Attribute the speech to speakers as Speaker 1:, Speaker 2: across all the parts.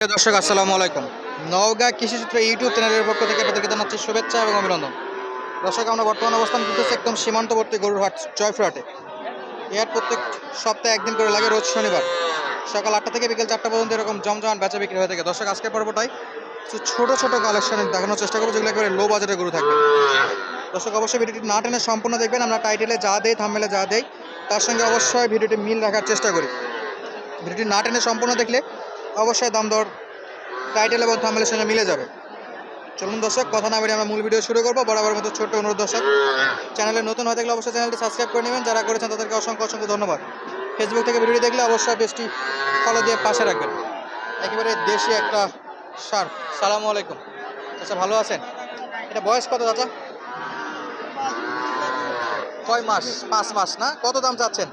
Speaker 1: দর্শক, আসসালামু আলাইকুম। নওগাঁ কৃষিসূত্র ইউটিউব চ্যানেলের পক্ষ থেকে আপনাদেরকে জানাচ্ছি শুভেচ্ছা এবং অভিনন্দন। দর্শক, আমরা বর্তমান অবস্থান করতেছি একদম সীমান্তবর্তী গরুর হাট জয়ফ্রাটে এই প্রত্যেক সপ্তাহে একদিন করে লাগে, রোজ শনিবার। সকাল আটটা থেকে বিকেল চারটা পর্যন্ত এরকম জমজমান বেচা বিক্রি হয়ে থাকে। দর্শক, আজকের পর্বটাই কিছু ছোটো ছোটো কালেকশনের দেখানোর চেষ্টা করব, যেগুলো একেবারে লো বাজেটের গরু থাকবে। দর্শক, অবশ্যই ভিডিওটি না টেনে সম্পূর্ণ দেখবেন। আমরা টাইটেলে যা দেই থামমেলে যা দেই, তার সঙ্গে অবশ্যই ভিডিওটি মিল রাখার চেষ্টা করি। ভিডিওটি না টেনে সম্পূর্ণ দেখলে অবশ্যই দাম দর টাইটেল এবং থাম্বনেলের সঙ্গে মিলে যাবে। চলুন দর্শক, কথা না বেরিয়ে আমরা মূল ভিডিও শুরু করব। বরাবর মতো ছোট্ট অনুরোধ দর্শক চ্যানেলে নতুন হয়ে থাকলে অবশ্যই চ্যানেলটি সাবস্ক্রাইব করে নেবেন। যারা করেছেন তাদেরকে অসংখ্য অসংখ্য ধন্যবাদ। ফেসবুক থেকে ভিডিওটি দেখলে অবশ্যই পেজটি ফলো দিয়ে পাশে রাখবেন। একেবারে দেশি একটা সার সালামু আলাইকুম। আচ্ছা ভালো আছেন? এটা বয়স কত দাদা কয় মাস? পাঁচ মাস না? কত দাম চাচ্ছেন?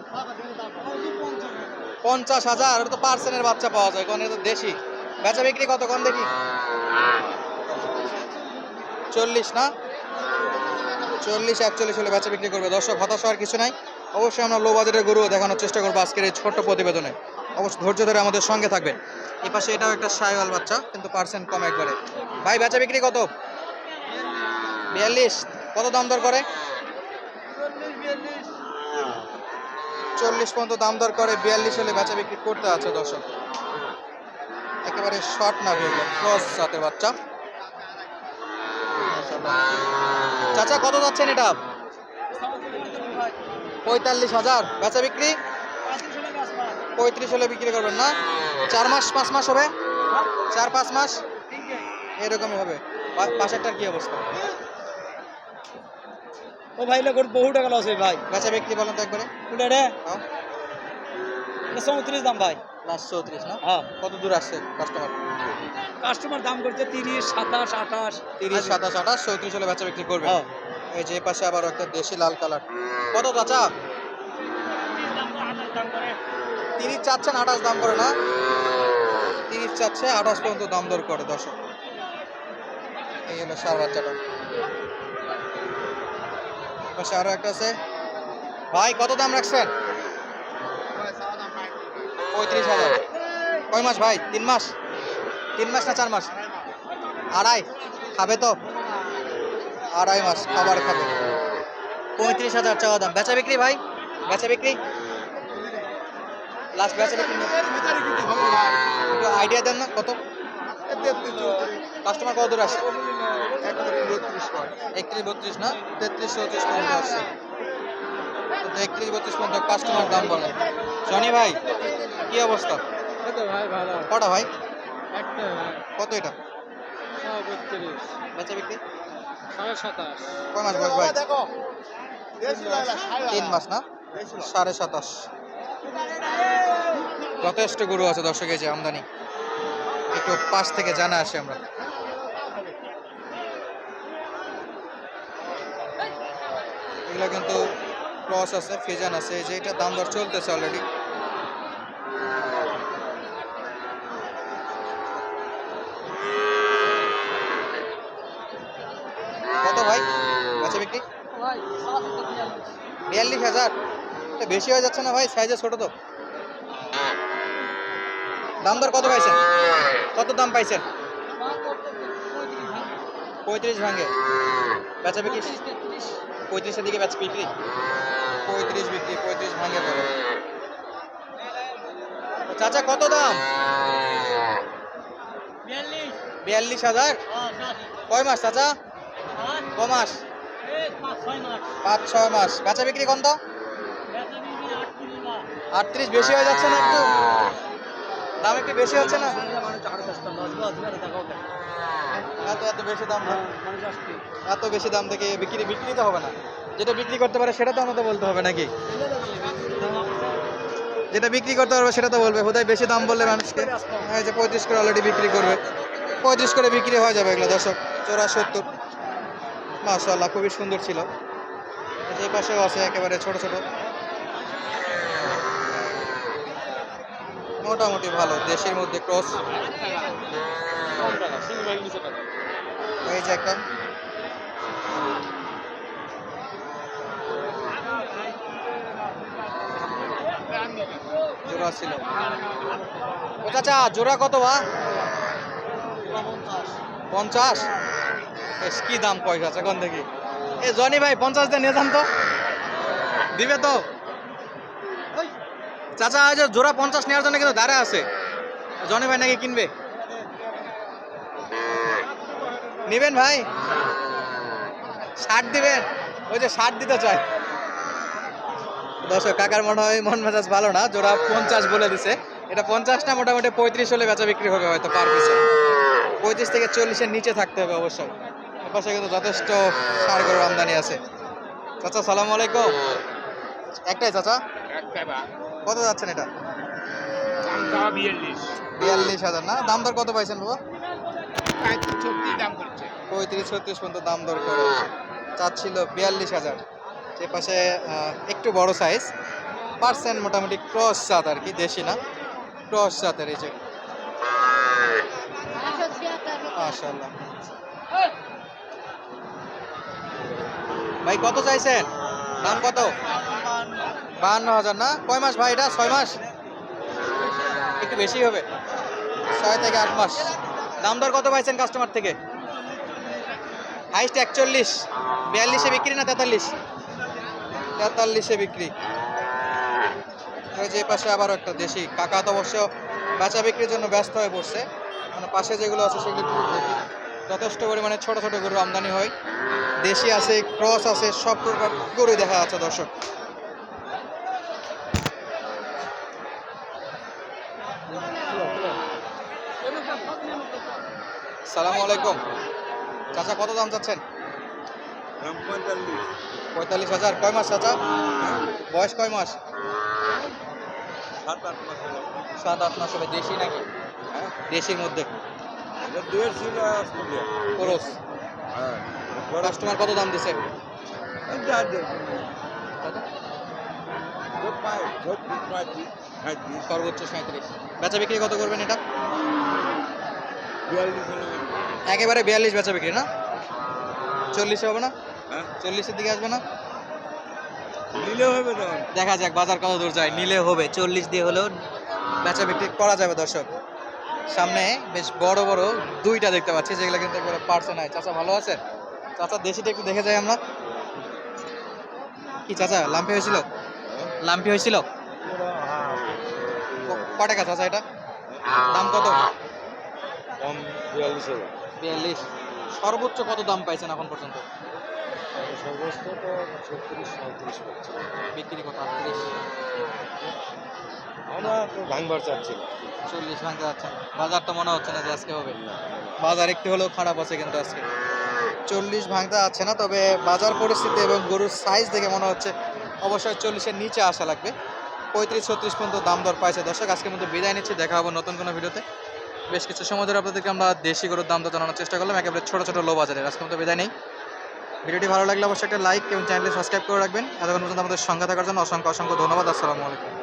Speaker 1: পঞ্চাশ হাজার তো পার্সেন্টের বাচ্চা পাওয়া যায় কারণ এটা দেশি। বেচা বিক্রি কত কম দেখি? চল্লিশ না? চল্লিশ, একচল্লিশ হলে বেচা বিক্রি করবে। দর্শক, হতাশ হওয়ার কিছু নাই। অবশ্যই আমরা লো বাজারের গরু দেখানোর চেষ্টা করব আজকের এই ছোট্ট প্রতিবেদনে। অবশ্যই ধৈর্য ধরে আমাদের সঙ্গে থাকবেন। এই পাশে এটাও একটা সাইওয়াল বাচ্চা, কিন্তু পার্সেন্ট কম একবারে। ভাই, বেচা বিক্রি কত? বিয়াল্লিশ। কত দাম দর করে? চল্লিশ পর্যন্ত দাম দর করে বিয়াল্লিশ হলে বেচা বিক্রি করতে আছে দর্শক। একেবারে শর্ট না ভেবে ক্রস জাতের বাচ্চা। চাচা, কত যাচ্ছেন এটা? পঁয়তাল্লিশ হাজার, বেচা বিক্রি? পঁয়ত্রিশ হলে বিক্রি করবেন না? চার মাস, পাঁচ মাস হবে? চার, পাঁচ মাস? এরকমই হবে। পাশেরটার কি অবস্থা?
Speaker 2: ও ভাই লোক বহু টাকা লস হয় ভাই।
Speaker 1: বেচা বিক্রি বলেন তো একবারে।
Speaker 2: কোনটা রে
Speaker 1: হ্যাঁ।
Speaker 2: চৌত্রিশ দাম ভাই।
Speaker 1: লাস্ট চৌত্রিশ না?
Speaker 2: হ্যাঁ।
Speaker 1: কত দূর আসছে কাস্টমার
Speaker 2: কাস্টমার দাম করছে তিরিশ সাতাশ আঠাশ।
Speaker 1: তিরিশ সাতাশ আঠাশ চৌত্রিশ হলে বেচা বিক্রি করবে
Speaker 2: হ্যাঁ।
Speaker 1: এই যে পাশে আবার একটা দেশি লাল কালার। কত চাচা? তিরিশ চাচ্ছেন আঠাশ দাম করে না? তিরিশ চাচ্ছে আঠাশ পর্যন্ত দাম দর করে দর্শক। এই হলো সার বাচ্চাটা। পাশে আরও একটা আছে। ভাই কত দাম রাখছেন? পঁয়ত্রিশ হাজার। কয় মাস ভাই? তিন মাস? তিন মাস না চার মাস? আড়াই। খাবে তো? আড়াই মাস খাবার খাবে। পঁয়ত্রিশ হাজার চাওয়া দাম। বেচা বিক্রি ভাই? বেচা বিক্রি? লাস্ট বেচা বিক্রি একটু আইডিয়া দেন না কত? কাস্টমার কত দূর আসছে? একত্রিশ বত্রিশ না? তেত্রিশ চৌত্রিশ পর্যন্ত আসছে। একত্রিশ বত্রিশ পর্যন্ত কাস্টমার দাম বলে। জনি ভাই কি অবস্থা? কটা ভাই? কত এটা? বেচা বিক্রি? কয় মাস বয়স ভাই? তিন মাস না? সাড়ে সাতাশ। যথেষ্ট গরু আছে দর্শক এই যে আমদানি। একটু পাশ থেকে জানা আসে আমরা। এগুলো কিন্তু ক্রস আছে ফিজান আছে এই যে এটা দাম দর চলতেছে অলরেডি কত ভাই? আচ্ছা বিক্রি? বিয়াল্লিশ হাজার? এটা বেশি হয়ে যাচ্ছে না ভাই? সাইজে ছোট তো। দাম দর কত পাইছেন? কত দাম পাইছেন? পঁয়ত্রিশ ভাঙে। বেচা বিক্রি? পঁয়ত্রিশের দিকে বেচা বিক্রি? পঁয়ত্রিশ বিক্রি পঁয়ত্রিশ ভাঙে বলো চাচা কত দাম? বিয়াল্লিশ। হাজার? কয় মাস চাচা? ক মাস? পাঁচ ছয় মাস। বেচা বিক্রি কত আটত্রিশ বেশি হয়ে যাচ্ছে না একটু? দাম একটু বেশি হচ্ছে না? এত এত বেশি দাম এত বেশি দাম থেকে বিক্রি বিক্রি তো হবে না। যেটা বিক্রি করতে পারে সেটা তো আমাদের বলতে হবে নাকি? যেটা বিক্রি করতে পারবে সেটা তো বলবে। বোধহয় বেশি দাম বললে মানুষকে এই যে পঁয়ত্রিশ করে অলরেডি বিক্রি করবে। পঁয়ত্রিশ করে বিক্রি হয়ে যাবে এগুলো, দর্শক। চোরা সত্তর। মাশাল্লাহ খুবই সুন্দর ছিল। এই পাশেও আছে, একেবারে ছোট ছোট। মোটামুটি ভালো, দেশের মধ্যে ক্রস এই যে একটা। জোড়া ছিল। ও চাচা, জোড়া কত বা পঞ্চাশ। বেশ কি দাম কয় আছে এখন দেখি। এ, জনি ভাই, পঞ্চাশ দিয়ে নিয়ে যান তো। দিবে তো। চাচা আজ জোড়া পঞ্চাশ নেওয়ার জন্য কিন্তু দাঁড়া আছে। জনি ভাই নাকি কিনবে? নিবেন ভাই? ষাট দিবেন? ওই যে ষাট দিতে চায়। দর্শক, কাকার মনে হয় মন মেজাজ ভালো না, জোড়া পঞ্চাশ বলে দিছে। এটা পঞ্চাশটা মোটামুটি পঁয়ত্রিশ হলে বেচা বিক্রি হবে হয়তো পার পিসে পঁয়ত্রিশ থেকে চল্লিশের নিচে থাকতে হবে অবশ্যই। এপাশে কিন্তু যথেষ্ট সার গরুর আমদানি আছে। চাচা, সালাম আলাইকুম। একটাই চাচা? কত যাচ্ছেন এটা? বিয়াল্লিশ। হাজার না? দাম দর কত পাইছেন বাবা? পঁয়ত্রিশ ছত্রিশ পর্যন্ত দাম দর করে। চাচ্ছিল বিয়াল্লিশ হাজার। সে পাশে একটু বড় সাইজ পার্সেন্ট মোটামুটি ক্রস জাত আর কি দেশি না? ক্রস জাতের এই যে। ভাই কত চাইছেন? দাম কত? বাহান্ন হাজার না? কয় মাস ভাই এটা? ছয় মাস? একটু বেশি হবে। ছয় থেকে আট মাস। দাম দর কত পাইছেন কাস্টমার থেকে? হাইস্ট একচল্লিশ। বিয়াল্লিশে বিক্রি না তেতাল্লিশ? তেতাল্লিশে বিক্রি। যে পাশে আবারও একটা দেশি। কাকা তো অবশ্য বেচা বিক্রির জন্য ব্যস্ত হয়ে পড়ছে। মানে পাশে যেগুলো আছে সেগুলো যথেষ্ট পরিমাণে ছোট ছোট গরু আমদানি হয়। দেশি আছে, ক্রস আছে, সব প্রকার গরু দেখা যাচ্ছে দর্শক। সালামু আলাইকুম। চাচা, কত দাম চাচ্ছেন? পঁয়তাল্লিশ হাজার। কয় মাস চাচা? বয়স কয় মাস? সাত আট মাস হবে। দেশি নাকি? দেশির মধ্যে। খরচ কাস্টমার কত দাম দিছে? সর্বোচ্চ সাঁত্রিশ। বেচা বিক্রি কত করবেন এটা? একেবারে বিয়াল্লিশ বেচা বিক্রি না? চল্লিশে হবে না? চল্লিশের দিকে আসবে না? দেখা যাক বাজার কত দূর যায়। নিলে হবে চল্লিশ দিয়ে হলেও বেচা বিক্রি করা যাবে দর্শক। সামনে বেশ বড় বড় দুইটা দেখতে পাচ্ছি যেগুলো কিন্তু একবারে পার্সে নাই চাচা ভালো আছে? চাচা দেশিটা একটু দেখে যাই আমরা। কি চাচা লাম্পি হয়েছিল? লাম্পি হয়েছিল? ক- ক চাচা এটা? দাম কত? বিয়াল্লিশ। সর্বোচ্চ কত দাম পাইছেন এখন পর্যন্ত?
Speaker 2: সর্বোচ্চ তো ছত্রিশ সাঁত্রিশ
Speaker 1: বিক্রি কত? আটত্রিশ।
Speaker 2: আমরা ভাঙবার চাচ্ছিল
Speaker 1: চল্লিশ ভাঙতে যাচ্ছেন। বাজার তো মনে হচ্ছে না যে আজকে হবে। বাজার একটু হলেও খারাপ আছে কিন্তু আজকে। চল্লিশ ভাঙতে যাচ্ছে না তবে বাজার পরিস্থিতি এবং গরুর সাইজ দেখে মনে হচ্ছে অবশ্যই চল্লিশের নিচে আসা লাগবে। পঁয়ত্রিশ ছত্রিশ পর্যন্ত দাম দর পাইছে। দর্শক আজকের মধ্যে বিদায় নিচ্ছি। দেখা হবে নতুন কোনো ভিডিওতে। বেশ কিছু সময় ধরে আপনাদেরকে আমরা দেশি গরুর দাম তো জানানোর চেষ্টা করলাম, একেবারে ছোটো ছোটো লো বাজারে আজকে মতো বিদায় নেই। ভিডিওটি ভালো লাগলে অবশ্যই একটা লাইক এবং চ্যানেলটি সাবস্ক্রাইব করে রাখবেন। এতক্ষণ পর্যন্ত আমাদের সঙ্গে থাকার জন্য অসংখ্য অসংখ্য ধন্যবাদ। আসসালামু আলাইকুম।